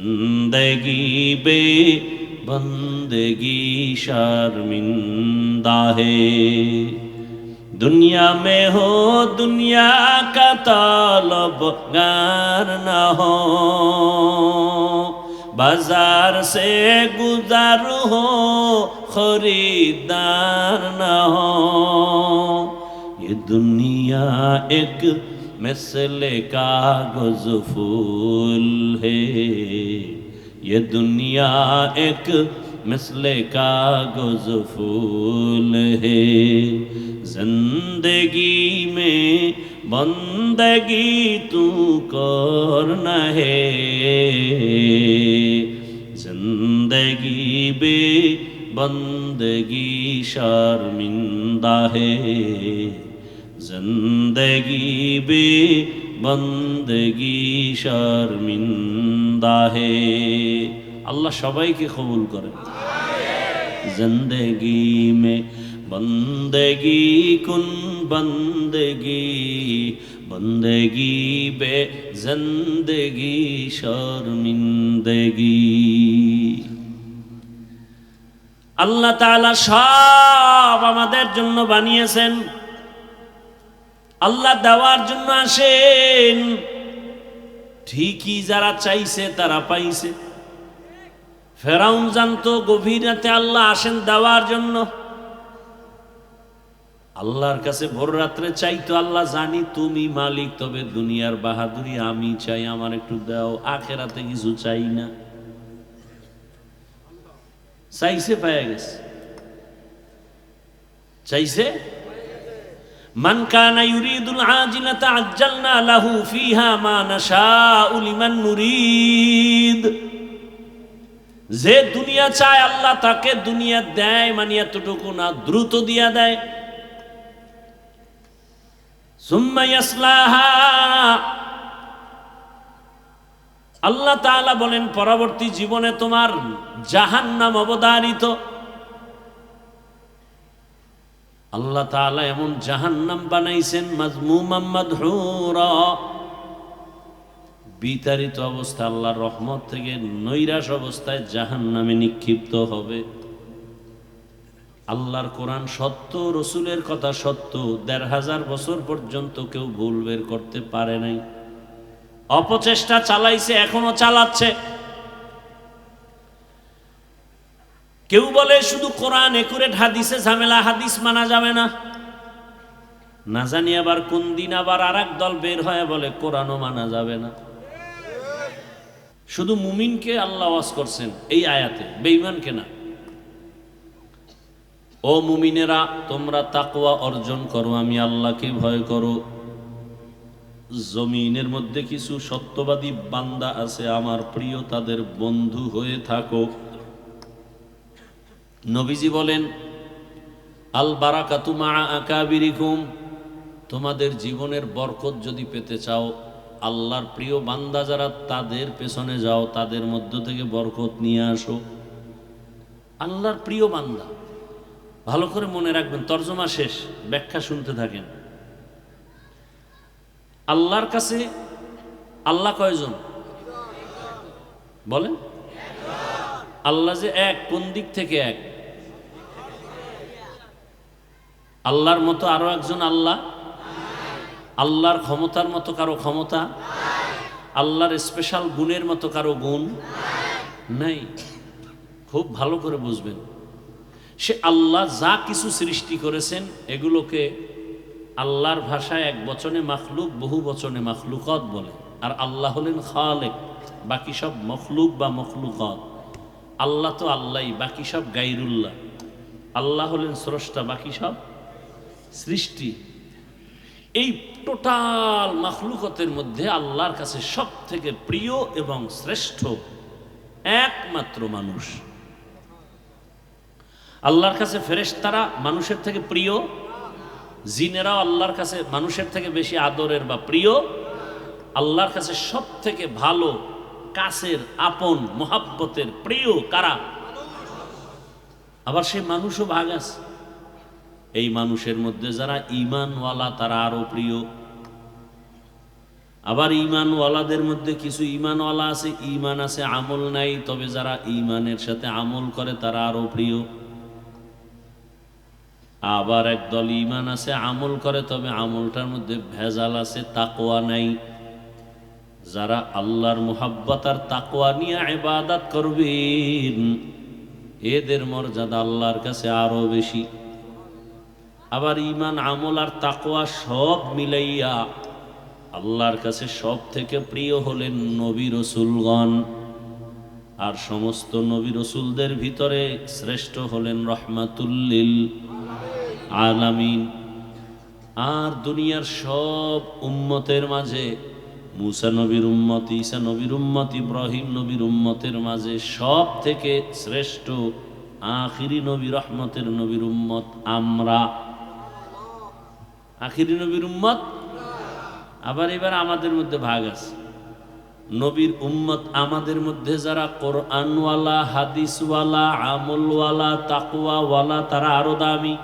بندگی بے بندگی شرمندہ ہے دنیا میں ہو دنیا کا طالب گار نہ ہو بازار سے گزار ہو خریدار نہ ہو یہ دنیا ایک मिसल कागज़ फूल है। ये दुनिया एक मिसल कागज़ फूल है। ज़िंदगी में बंदगी तू करना है। ज़िंदगी बे बंदगी शर्मिंदा है। زندگی بے বন্দগি শর্মিন্দাহে আল্লাহ সবাইকে কবুল করেন জিন্দগি মে বন্দগি কুন বন্দগি বন্দগি বে জিন্দগি শর্মিন্দগি আল্লাহ তাআলা সব আমাদের জন্য বানিয়েছেন। আল্লাহ দেওয়ার জন্য আসেন। ঠিকই যারা চাইছে, তারা পাইছে। ফেরাউন জানতো গভীর রাতে আল্লাহ আসেন দেওয়ার জন্য। আল্লাহর কাছে ভোর রাত্রে চাইতো আল্লাহ জানি তুমি মালিক, তবে দুনিয়ার বাহাদুরি আমি চাই, আমার একটু দাও, আখেরাতে কিছু চাই না। চাইছে পায়ে গেছে। চাইছে? মান কানা যে দুনিয়া চায়, আল্লাহ তাকে দুনিয়া দেয় মানে এতটুকু না, দ্রুত দিয়া দেয়। আল্লাহ তাআলা বলেন, পরবর্তী জীবনে তোমার জাহান্নাম অবধারিত। আল্লাহ তাআলা এমন জাহান্নাম বানাইছেন মাজমুমাম বিতাড়িত অবস্থা, আল্লাহর রহমত থেকে নৈরাশ অবস্থায় জাহান নামে নিক্ষিপ্ত হবে। আল্লাহর কোরআন সত্য, রসুলের কথা সত্য, দেড় হাজার বছর পর্যন্ত কেউ ভুল বের করতে পারে নাই। অপচেষ্টা চালাইছে, এখনও চালাচ্ছে। কেউ বলে শুধু কোরআন একুরেট হাদিসে ঝামেলা, হাদিস মানা যাবে না। না জানি আবার কোন দিন আবার আর দল বের হয় বলে, কোরআনও মানা যাবে না। শুধু মুমিনকে আল্লাহ ওয়াজ করছেন এই আয়াতে বেঈমানকে না? ও মুমিনেরা, তোমরা তাকওয়া অর্জন করো, আমি আল্লাহকে ভয় করো। জমিনের মধ্যে কিছু সত্যবাদী বান্দা আছে, আমার প্রিয়, তাদের বন্ধু হয়ে থাকো। নবীজি বলেন, আল বারাকাতুমা আকাবিরিকুম তোমাদের জীবনের বরকত যদি পেতে চাও, আল্লাহর প্রিয় বান্দা যারা তাদের পেছনে যাও, তাদের মধ্য থেকে বরকত নিয়ে আসো। আল্লাহর প্রিয় বান্দা, ভালো করে মনে রাখবেন, তর্জমা শেষ, ব্যাখ্যা শুনতে থাকেন। আল্লাহর কাছে আল্লাহ কয়জন? বলেন। আল্লাহ যে এক, কোন দিক থেকে এক? আল্লাহর মতো আরও একজন আল্লাহ? আল্লাহর ক্ষমতার মতো কারও ক্ষমতা? আল্লাহর স্পেশাল গুণের মতো কারও গুণ? নাই। খুব ভালো করে বুঝবেন। সে আল্লাহ যা কিছু সৃষ্টি করেছেন, এগুলোকে আল্লাহর ভাষায় এক বচনে মাখলুক, বহু বচনে মাখলুকত বলে। আর আল্লাহ হলেন খালেক, বাকি সব মখলুক বা মখলুকত। আল্লাহ তো আল্লাহই, বাকি সব গাইরুল্লাহ। আল্লাহ হলেন স্রষ্টা, বাকি সব সৃষ্টি। এই টোটাল মাখলুকতের মধ্যে আল্লাহর কাছে সব থেকে প্রিয় এবং শ্রেষ্ঠ একমাত্র মানুষ। আল্লাহর কাছে ফেরেশতারা মানুষের থেকে প্রিয়, জিনেরাও আল্লাহর কাছে মানুষের থেকে বেশি আদরের বা প্রিয়। আল্লাহর কাছে সব থেকে ভালো, কাছের, আপন, মোহাব্বতের প্রিয় কারা? আবার সেই মানুষও ভাগ আছে। এই মানুষের মধ্যে যারা ইমানওয়ালা তারা আরও প্রিয়। আবার ইমানওয়ালাদের মধ্যে কিছু ইমানওয়ালা আছে ইমান আছে, আমল নাই, তবে যারা ইমানের সাথে আমল করে তারা আরও প্রিয়। আবার একদল ইমান আছে, আমল করে, তবে আমলটার মধ্যে ভেজাল আছে তাকোয়া নাই। যারা আল্লাহর মোহাব্বত আর তাকোয়া নিয়ে ইবাদত করবেন, এদের মর্যাদা আল্লাহর কাছে আরও বেশি। আবার ইমান আমল আর তাকোয়া সব মিলাইয়া আল্লাহর কাছে সব থেকে প্রিয় হলেন নবী রসুলগণ। আর সমস্ত নবী রসুলদের ভিতরে শ্রেষ্ঠ হলেন রহমাতুল্লিল আলামিন। আর দুনিয়ার সব উম্মতের মাঝে মুসা নবীর উম্মত, ঈসা নবীর উম্মত, ইব্রাহিম নবীর উম্মতের মাঝে সব থেকে শ্রেষ্ঠ আখিরি নবী, রহমতের নবীর উম্মত আমরা। আখিরি নবীর উম্মত? আবার এবার আমাদের মধ্যে ভাগ আছে। নবীর উম্মত আমাদের মধ্যে যারা কোরআনওয়ালা, হাদিসওয়ালা, আমলওয়ালা তাকুয়াওয়ালা তারা আরও দামি।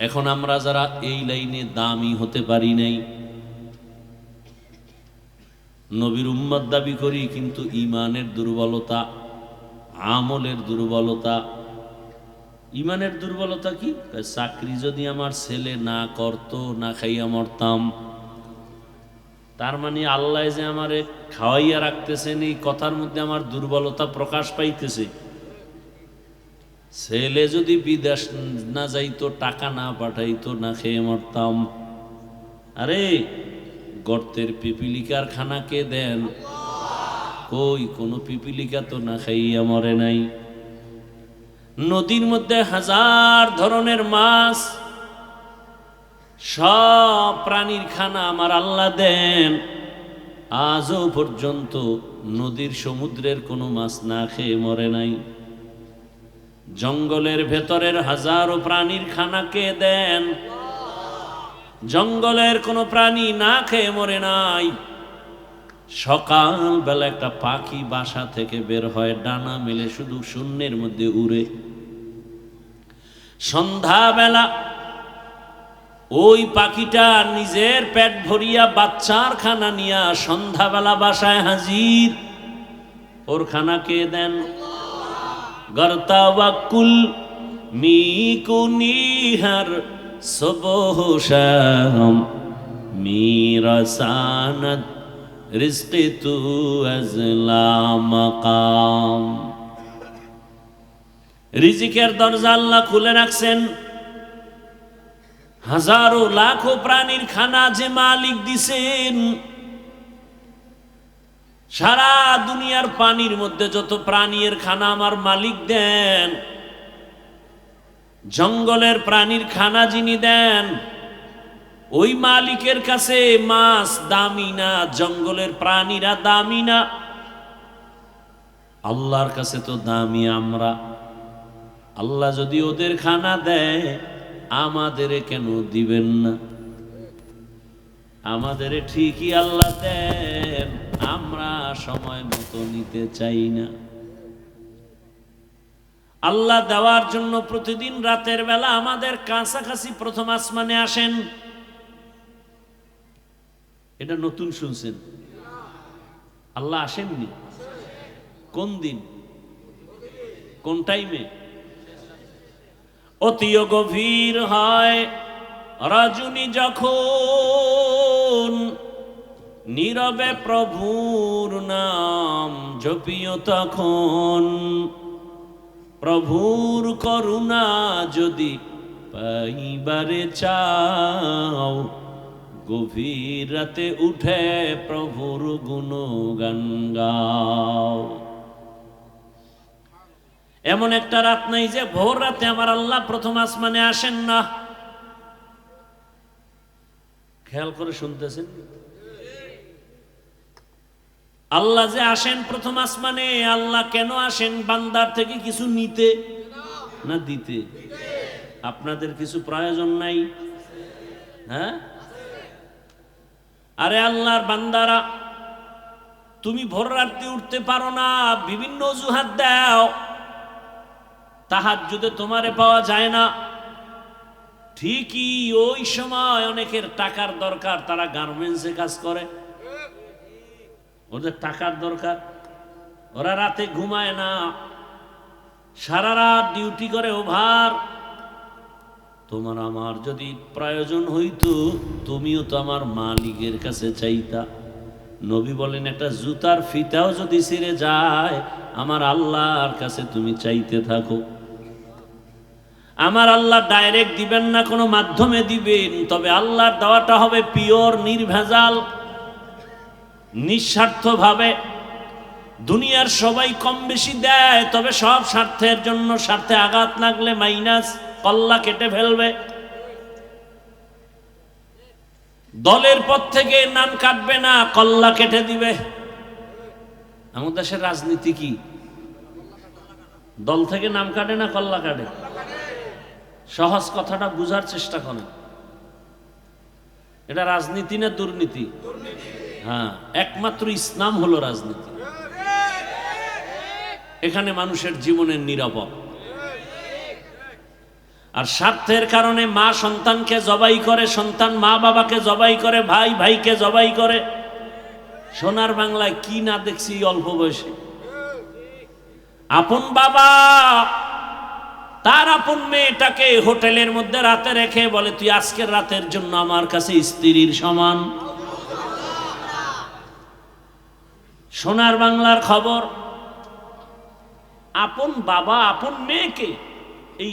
এখন আমরা যারা এই লাইনে দামি হতে পারি নাই, নবীর উম্মত দাবি করি, কিন্তু ইমানের দুর্বলতা, আমলের দুর্বলতা ইমানের দুর্বলতা কি? চাকরি যদি আমার ছেলে না করত, না খাইয়া মরতাম। তার মানে আল্লাহ যে আমারে খাওয়াইয়া রাখতেছেন এই কথার মধ্যে আমার দুর্বলতা প্রকাশ পাইতেছে। ছেলে যদি বিদেশ না যাইতো, টাকা না পাঠাইতো, না খেয়ে মরতাম। আরে, গর্তের পিপিলিকার খানা কে দেন? কই, কোনো পিপিলিকা তো না খাইয়া মরে নাই। নদীর মধ্যে হাজার ধরনের মাছ, সব প্রাণীর খানা আমার আল্লাহ দেন। আজও পর্যন্ত নদীর সমুদ্রের কোনো মাছ না খেয়ে মরে নাই। জঙ্গলের ভেতরের হাজারো প্রাণীর খানা কে দেন? জঙ্গলের কোনো প্রাণী না খেয়ে মরে নাই। সকাল বেলা একটা পাখি বাসা থেকে বের হয়, ডানা মেলে শুধু শূন্যের মধ্যে উড়ে। সন্ধ্যাবেলা ওই পাখিটা নিজের পেট ভরিয়া বাচ্চার খানা নিয়া সন্ধ্যাবেলা বাসায় হাজির। ওর খানা কে দেন? গর্তাওয়াকুল মিকুনিহার সবহ শাম মিরসানত রিজকি তু আজলা মাকাম। রিজিকের দরজা আল্লাহ খুলে রাখছেন। হাজারো লাখো প্রাণীর খানা যে মালিক দিছেন। সারা দুনিয়ার পানির মধ্যে যত প্রাণীর খানা আমার মালিক দেন, জঙ্গলের প্রাণীর খানা যিনি দেন, ওই মালিকের কাছে মাছ দামি না, জঙ্গলের প্রাণীরা দামি না। আল্লাহর কাছে তো দামি আমরা। আল্লাহ যদি ওদের খানা দেয়, আমাদের কেন দিবেন না? আমাদের ঠিকই আল্লাহ দেন, আমরা সময় মতো নিতে চাই না। আল্লাহ দেওয়ার জন্য প্রতিদিন রাতের বেলা আমাদের কাছাকাছি প্রথম আসমানে আসেন। এটা নতুন শুনছেন? আল্লাহ আসেননি? কোন দিন? কোন টাইমে অতিও গভীর হয়। রজনী যখন নীরবে প্রভুর নাম জপিও তখন, প্রভুর করুণা যদি পাইবারে চাও, গভীর রাতে উঠে প্রভুর গুণ গান গাও। এমন একটা রাত নাই যে ভোর রাতে আমার আল্লাহ প্রথম আসমানে আসেন না। খেয়াল করে শুনতেছেন? আল্লাহ যে আসেন প্রথম আসমানে, আল্লাহ কেন আসেন? বান্দার থেকে কিছু নিতে না দিতে? আপনাদের কিছু প্রয়োজন নাই? হ্যাঁ? আরে আল্লাহর বান্দারা, তুমি ভোর রাত্রি উঠতে পারো না, বিভিন্ন অজুহাত দাও। তাহার যদি তোমারে পাওয়া যায় না। ঠিকই ওই সময় অনেকের টাকার দরকার, তারা গার্মেন্টসে কাজ করে। ওদের টাকার দরকার। ওরা রাতে ঘুমায় না। সারা রাত ডিউটি করে ওভার। তোমার আমার যদি প্রয়োজন হইতো, তুমিও তো আমার মালিকের কাছে চাইতা। নবী বলেন, একটা জুতার ফিতাও যদি ছিঁড়ে যায়, আমার আল্লাহর কাছে তুমি চাইতে থাকো। আমার আল্লাহ ডাইরেক্ট দিবেন না, কোনো মাধ্যমে দিবেন, তবে আল্লাহর দেওয়াটা হবে পিওর, নির্ভেজাল, নিঃস্বার্থভাবে। দুনিয়ার সবাই কম বেশি দেয়, তবে সব স্বার্থের জন্য স্বার্থে আঘাত লাগলে মাইনাস কল্লা কেটে ফেলবে। দলের পর থেকে নাম কাটবে না, কল্লা কেটে দিবে। আমাদের দেশের রাজনীতি কি? দল থেকে নাম কাটে না, কল্লা কাটে? সহজ কথাটা বুঝার চেষ্টা করেন। এটা রাজনীতি না দুর্নীতি? হ্যাঁ একমাত্র ইসলাম হলো রাজনীতি। এখানে মানুষের জীবনের নিরাপদ আর স্বার্থের কারণে মা সন্তানকে জবাই করে, সন্তান মা বাবাকে জবাই করে, ভাই ভাইকে জবাই করে। সোনার বাংলায় কি না দেখছি অল্প বয়সে। আপন বাবা, তার আপন মেয়েটাকে হোটেলের মধ্যে রাতে রেখে বলে, তুই আজকের রাতের জন্য আমার কাছে স্ত্রীর সমান। সোনার বাংলার খবর, আপন বাবা, আপন মেয়েকে এই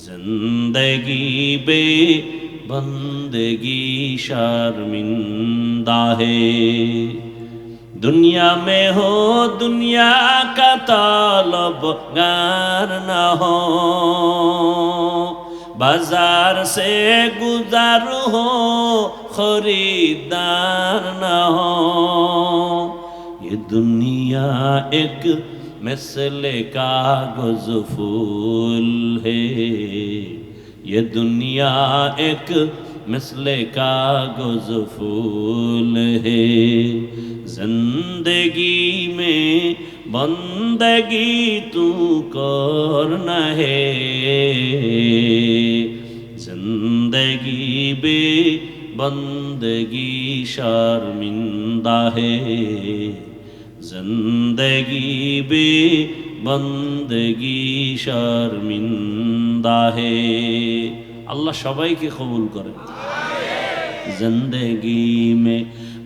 زندگی بے بندگی شرمندہ ہے دنیا میں ہو دنیا کا طالب گار نہ ہو بازار سے گزار ہو خریدار نہ ہو یہ دنیا ایک मिसल कागज़ फूल है। ये दुनिया एक मिसल कागज़ फूल है। ज़िंदगी में बंदगी तू करना है। ज़िंदगी बे बंदगी शर्मिंदा है। زندگی بے বন্দগি শর্মিন্দা হে আল্লাহ সবাইকে কবুল করে জিন্দগি মে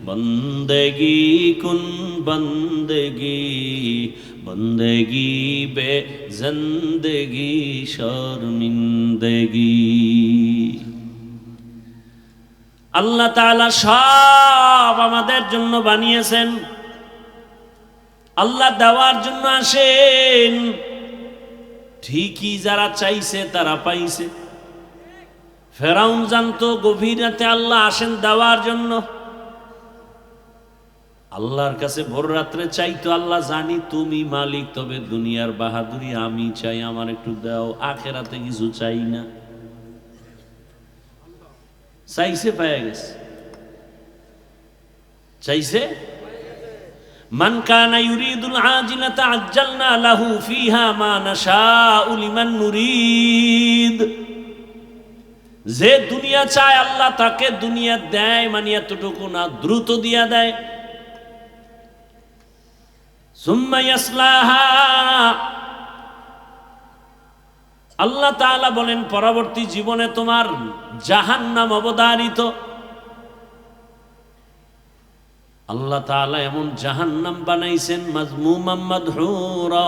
বন্দগি কুন বন্দগি বন্দগি বে জিন্দগি শর্মিন্দগি আল্লাহ তাআলা সব আমাদের জন্য বানিয়েছেন। আল্লাহ দেওয়ার জন্য আসেন। ঠিকই যারা চাইছে, তারা পাইছে। ফেরাউন জানতো, গভীর রাতে আল্লাহ আসেন দেওয়ার জন্য। আল্লাহর কাছে ভোর রাত্রে চাইতো আল্লাহ জানি তুমি মালিক, তবে দুনিয়ার বাহাদুরি আমি চাই, আমার একটু দাও, আখেরাতে কিছু চাই না। চাইছে পায়া গেছে। চাইছে? মান কানা যে দুনিয়া চায়, আল্লাহ তাকে দুনিয়া দেয় মানে এতটুকু না, দ্রুত দিয়া দেয়। আল্লাহ তাআলা বলেন, পরবর্তী জীবনে তোমার জাহান্নাম অবদারিত আল্লাহ তাআলা এমন জাহান্নাম বানাইছেন মাজমুমাম মাদহুরা।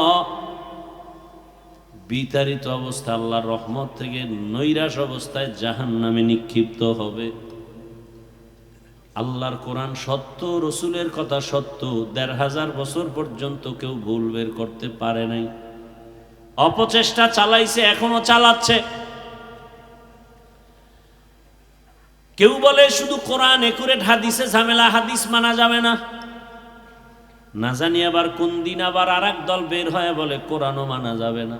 বিতাড়িত অবস্থা, আল্লাহর রহমত থেকে নৈরাশ অবস্থায় জাহান্নামে নিক্ষিপ্ত হবে। আল্লাহর কোরআন সত্য, রসুলের কথা সত্য, দেড় হাজার বছর পর্যন্ত কেউ ভুল বের করতে পারে নাই। অপচেষ্টা চালাইছে, এখনও চালাচ্ছে। কেউ বলে শুধু কোরআন একুরেট হাদিসে ঝামেলা, হাদিস মানা যাবে না। না জানি আবার কোন দিন আবার আর দল বের হয় বলে কোরআনও মানা যাবে না।